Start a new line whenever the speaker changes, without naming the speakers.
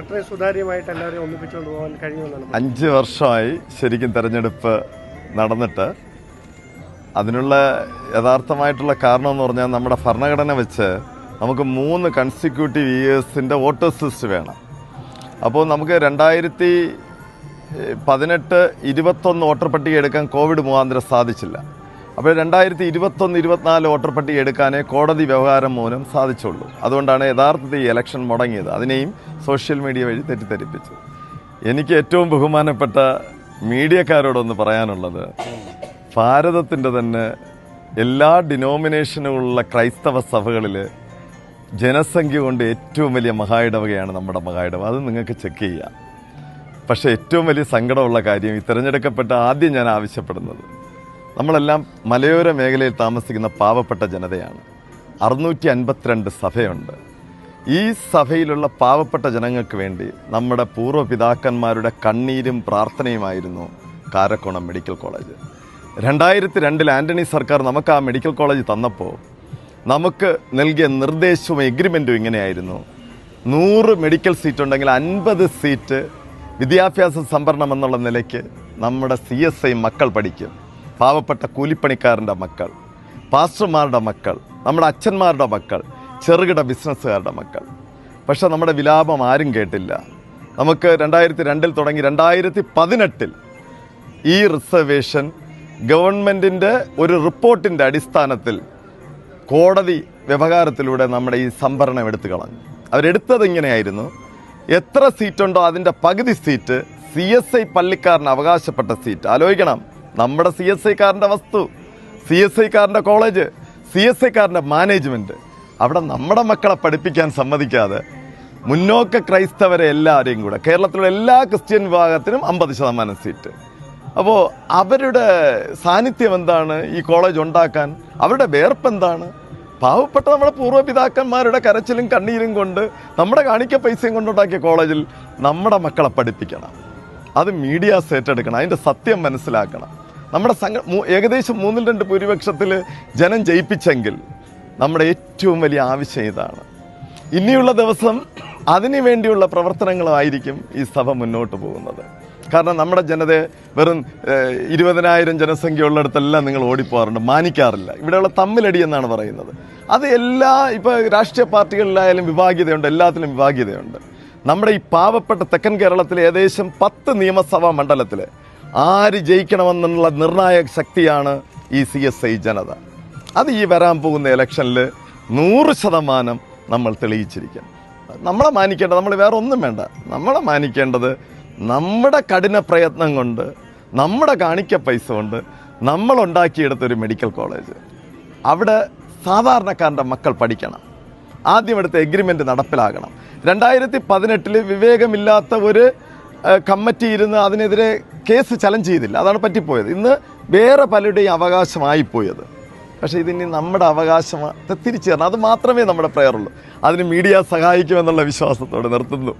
എത്ര സുതാര്യമായിട്ട് എല്ലാവരെയും ഒന്നിപ്പിച്ചുകൊണ്ട് പോകാൻ കഴിയുമെന്നാണ്
അഞ്ച് വർഷമായി ശരിക്കും തെരഞ്ഞെടുപ്പ് നടന്നിട്ട് അതിനുള്ള യഥാർത്ഥമായിട്ടുള്ള കാരണം എന്ന് പറഞ്ഞാൽ നമ്മുടെ ഭരണഘടന വെച്ച് നമുക്ക് മൂന്ന് കൺസിക്യൂട്ടീവ് ഇയേഴ്സിന്റെ വോട്ടേഴ്സ് ലിസ്റ്റ് വേണം. അപ്പോൾ നമുക്ക് രണ്ടായിരത്തി പതിനെട്ട് ഇരുപത്തൊന്ന് വോട്ടർ പട്ടിക എടുക്കാൻ കോവിഡ് മുഖാന്തരം സാധിച്ചില്ല. അപ്പോൾ രണ്ടായിരത്തി ഇരുപത്തൊന്ന് ഇരുപത്തിനാല് വോട്ടർ പട്ടിക എടുക്കാനേ കോടതി വ്യവഹാരം മൂലം സാധിച്ചുള്ളൂ. അതുകൊണ്ടാണ് യഥാർത്ഥത്തിൽ ഈ ഇലക്ഷൻ മുടങ്ങിയത്. അതിനെയും സോഷ്യൽ മീഡിയ വഴി തെറ്റിദ്ധരിപ്പിച്ചു. എനിക്ക് ഏറ്റവും ബഹുമാനപ്പെട്ട മീഡിയക്കാരോടൊന്ന് പറയാനുള്ളത് ഭാരതത്തിന്റെ തന്നെ എല്ലാ ഡിനോമിനേഷനുകളുള്ള ക്രൈസ്തവ സഭകളിൽ ജനസംഖ്യ കൊണ്ട് ഏറ്റവും വലിയ മഹായിടവകയാണ് നമ്മുടെ മഹായിടവ. അത് നിങ്ങൾക്ക് ചെക്ക് ചെയ്യാം. പക്ഷേ ഏറ്റവും വലിയ സങ്കടമുള്ള കാര്യം ഈ തിരഞ്ഞെടുക്കപ്പെട്ട ആദ്യം ഞാൻ ആവശ്യപ്പെടുന്നത് നമ്മളെല്ലാം മലയോര മേഖലയിൽ താമസിക്കുന്ന പാവപ്പെട്ട ജനതയാണ്. അറുന്നൂറ്റി അൻപത്തിരണ്ട് സഭയുണ്ട്. ഈ സഭയിലുള്ള പാവപ്പെട്ട ജനങ്ങൾക്ക് വേണ്ടി നമ്മുടെ പൂർവ പിതാക്കന്മാരുടെ കണ്ണീരും പ്രാർത്ഥനയുമായിരുന്നു കാരക്കോണം മെഡിക്കൽ കോളേജ്. രണ്ടായിരത്തി രണ്ടിൽ ആന്റണി സർക്കാർ നമുക്ക് ആ മെഡിക്കൽ കോളേജ് തന്നപ്പോൾ നമുക്ക് നൽകിയ നിർദ്ദേശവും എഗ്രിമെന്റും ഇങ്ങനെയായിരുന്നു. നൂറ് മെഡിക്കൽ സീറ്റ് ഉണ്ടെങ്കിൽ അൻപത് സീറ്റ് വിദ്യാഭ്യാസ സംഭരണം എന്നുള്ള നിലയ്ക്ക് നമ്മുടെ സി എസ് ഐ മക്കൾ പഠിക്കും. പാവപ്പെട്ട കൂലിപ്പണിക്കാരന്റെ മക്കൾ പാസ്റ്റർമാരുടെ മക്കൾ നമ്മുടെ അച്ഛന്മാരുടെ മക്കൾ ചെറുകിട ബിസിനസ്സുകാരുടെ മക്കൾ. പക്ഷേ നമ്മുടെ വിലാപം ആരും കേട്ടില്ല. നമുക്ക് രണ്ടായിരത്തി രണ്ടിൽ തുടങ്ങി രണ്ടായിരത്തി പതിനെട്ടിൽ ഈ റിസർവേഷൻ ഗവൺമെന്റിന്റെ ഒരു റിപ്പോർട്ടിന്റെ അടിസ്ഥാനത്തിൽ കോടതി വ്യവഹാരത്തിലൂടെ നമ്മുടെ ഈ സംഭരണം എടുത്തു കളഞ്ഞു. അവരെടുത്തത് ഇങ്ങനെയായിരുന്നു. എത്ര സീറ്റുണ്ടോ അതിന്റെ പകുതി സീറ്റ് സി എസ് ഐ പള്ളിക്കാരന് അവകാശപ്പെട്ട സീറ്റ്. ആലോചിക്കണം. നമ്മുടെ സി എസ് ഐക്കാരന്റെ വസ്തു സി എസ് ഐക്കാരന്റെ കോളേജ് സി എസ് ഐക്കാരന്റെ മാനേജ്മെന്റ്. അവിടെ നമ്മുടെ മക്കളെ പഠിപ്പിക്കാൻ സമ്മതിക്കാതെ മുന്നോക്ക ക്രൈസ്തവരെ എല്ലാവരെയും കൂടെ കേരളത്തിലുള്ള എല്ലാ ക്രിസ്ത്യൻ വിഭാഗത്തിനും അമ്പത് ശതമാനം സീറ്റ്. അപ്പോൾ അവരുടെ സാന്നിധ്യം എന്താണ് ഈ കോളേജ് ഉണ്ടാക്കാൻ? അവരുടെ വേർപ്പ് എന്താണ് പാവപ്പെട്ട നമ്മുടെ പൂർവപിതാക്കന്മാരുടെ കരച്ചിലും കണ്ണീരും കൊണ്ട് നമ്മുടെ കാണിക്ക പൈസയും കൊണ്ടുണ്ടാക്കിയ കോളേജിൽ നമ്മുടെ മക്കളെ പഠിപ്പിക്കണം. അത് മീഡിയാസ് ഏറ്റെടുക്കണം അതിന്റെ സത്യം മനസ്സിലാക്കണം. നമ്മുടെ സംഘ ഏകദേശം മൂന്നിൽ രണ്ട് ഭൂരിപക്ഷത്തിൽ ജനം ജയിപ്പിച്ചെങ്കിൽ നമ്മുടെ ഏറ്റവും വലിയ ആവശ്യം ഇതാണ്. ഇനിയുള്ള ദിവസം അതിനു വേണ്ടിയുള്ള പ്രവർത്തനങ്ങളായിരിക്കും ഈ സഭ മുന്നോട്ട് പോകുന്നത്. കാരണം നമ്മുടെ ജനതയെ വെറും ഇരുപതിനായിരം ജനസംഖ്യ ഉള്ളിടത്തെല്ലാം നിങ്ങൾ ഓടിപ്പോകാറുണ്ട്. മാനിക്കാറില്ല. ഇവിടെയുള്ള തമ്മിലടി എന്നാണ് പറയുന്നത്. അത് എല്ലാ ഇപ്പോൾ രാഷ്ട്രീയ പാർട്ടികളിലായാലും വിഭാഗീയതയുണ്ട്. എല്ലാത്തിലും വിഭാഗീയതയുണ്ട്. നമ്മുടെ ഈ പാവപ്പെട്ട തെക്കൻ കേരളത്തിലെ ഏകദേശം പത്ത് നിയമസഭാ മണ്ഡലത്തിൽ ആര് ജയിക്കണമെന്നുള്ള നിർണായക ശക്തിയാണ് ഈ സി എസ് ഐ ജനത. അത് ഈ വരാൻ പോകുന്ന ഇലക്ഷനിൽ നൂറ് ശതമാനം നമ്മൾ തെളിയിച്ചിരിക്കണം നമ്മളെ മാനിക്കേണ്ടത് നമ്മൾ വേറെ ഒന്നും വേണ്ട. നമ്മളെ മാനിക്കേണ്ടത് നമ്മുടെ കഠിന പ്രയത്നം കൊണ്ട് നമ്മുടെ കാണിക്ക പൈസ കൊണ്ട് നമ്മൾ ഉണ്ടാക്കിയെടുത്തൊരു മെഡിക്കൽ കോളേജ്. അവിടെ സാധാരണക്കാരന്റെ മക്കൾ പഠിക്കണം. ആദ്യം എടുത്ത എഗ്രിമെന്റ് നടപ്പിലാകണം. രണ്ടായിരത്തി പതിനെട്ടിൽ വിവേകമില്ലാത്ത ഒരു കമ്മിറ്റി ഇരുന്ന് അതിനെതിരെ കേസ് ചലഞ്ച് ചെയ്തില്ല. അതാണ് പറ്റിപ്പോയത്. ഇന്ന് വേറെ പലരുടെയും അവകാശമായിപ്പോയത് പക്ഷേ ഇതിനി നമ്മുടെ അവകാശം തിരിച്ചു തരണം. അത് മാത്രമേ നമ്മുടെ പ്രയറുള്ളൂ. അതിന് മീഡിയ സഹായിക്കുമെന്നുള്ള വിശ്വാസത്തോടെ നിർത്തുന്നു.